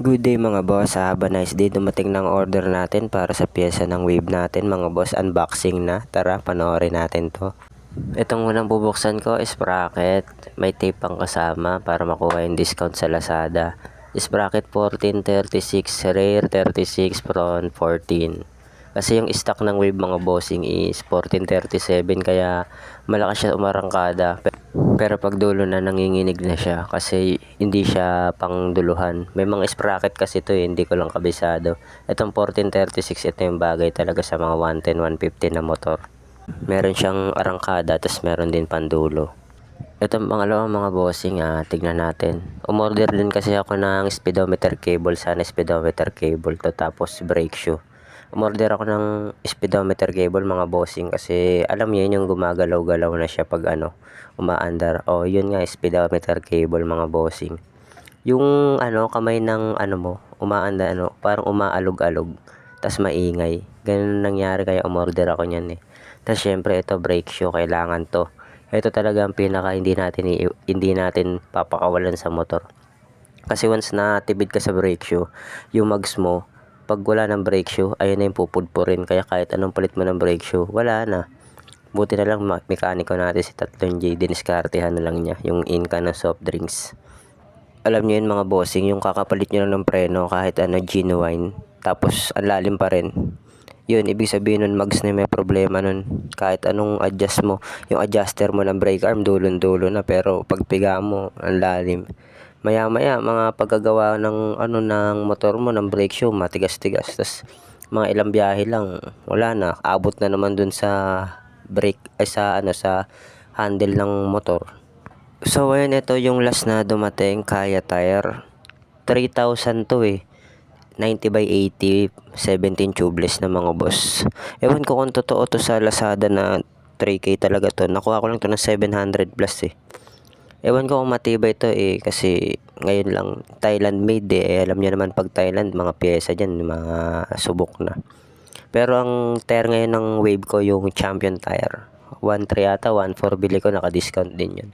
Good day mga boss, ah, have a nice day. Dumating ng order natin para sa pyesa ng wave natin mga boss. Unboxing na. Tara, panoorin natin to. Itong unang bubuksan ko is bracket. May tape pang kasama para makuha yung discount sa Lazada. Is bracket 1436, rare 36, prawn 14. Kasi yung stock ng wave mga bossing is 1437 kaya malakas siya umarangkada. Pe- Pero pag dulo na nanginginig na siya kasi hindi siya pang duluhan. May mga sprocket kasi to eh, hindi ko lang kabisado. Itong 1436 ito yung bagay talaga sa mga 110, 150 na motor. Meron siyang arangkada tapos meron din pandulo. Itong pangalawang mga bossing ah, tignan natin. Umorder din kasi ako ng speedometer cable, sana speedometer cable to tapos brake shoe. Umorder ako ng speedometer cable mga bossing kasi alam niyo yun yung gumagalaw-galaw na siya pag ano, umaandar. O yun nga speedometer cable mga bossing. Yung ano, kamay ng ano mo, umaanda ano, parang umaalog-alog. tas maingay. Ganun nangyari kaya umorder ako niyan eh. tas syempre ito brake shoe, kailangan to. Ito talaga ang pinaka hindi natin hindi natin papakawalan sa motor. Kasi once na tibid ka sa brake shoe, yung mags mo, pag wala ng brake shoe, ayun na yung pupudpurin. Kaya kahit anong palit mo ng brake shoe, wala na. Buti na lang mekaniko natin si Tatlong J, diniskartehan na lang niya yung inka ng soft drinks. Alam niyo yun mga bossing, yung kakapalit nyo lang ng preno kahit ano genuine, tapos ang lalim pa rin. Yun, ibig sabihin nun mags na may problema nun. Kahit anong adjust mo, yung adjuster mo ng brake arm, dulon-dulo na, pero pag piga mo, ang lalim. Maya-maya, mga paggagawa ng ano ng motor mo, ng brake shoe, matigas-tigas. Tapos, mga ilang biyahe lang, wala na. Abot na naman dun sa brake, ay sa ano, sa handle ng motor. So, ayun, ito yung last na dumating, Kaya Tire. 3,000 to eh. 90 by 80, 17 tubeless na mga boss. Ewan ko kung totoo to sa Lazada na 3K talaga to. Nakuha ko lang to ng 700 plus eh. Ewan ko kung matibay to eh kasi ngayon lang Thailand made eh. Alam niyo naman pag Thailand mga pyesa dyan mga subok na. Pero ang tire ngayon ng wave ko yung champion tire. 1.3 yata, 1.4 bili ko naka-discount din yun.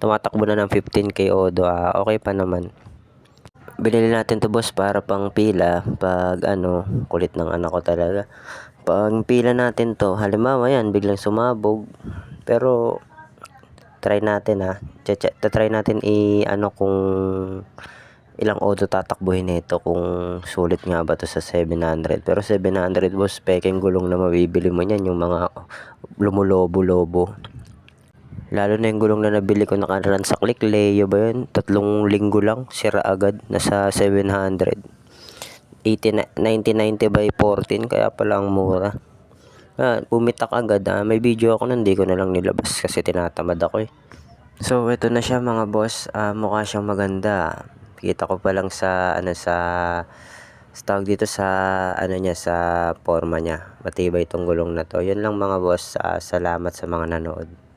Tumatakbo na ng 15k odo ah, okay pa naman. Binili natin to boss para pang pila pag ano, kulit ng anak ko talaga. Pag pila natin to, halimbawa yan, biglang sumabog. Pero try natin ha. Cheche, try natin i ano kung ilang auto tatakbuhin nito kung sulit nga ba to sa 700. Pero 700 boss, peking gulong na mabibili mo niyan yung mga lumulobo-lobo. Lalo na yung gulong na nabili ko nakaraan sa click, Leo ba yun? Tatlong linggo lang, sira agad, nasa 700. 80, 90-90 by 14, kaya pala ang mura. Ah, bumitak agad ah. May video ako nun, hindi ko na lang nilabas kasi tinatamad ako eh. So, ito na siya mga boss. Ah, mukha siyang maganda. Kita ko pa lang sa, ano, sa, sa tawag dito sa, ano niya, sa forma niya. Matibay itong gulong na to. Yun lang mga boss. Ah, salamat sa mga nanood.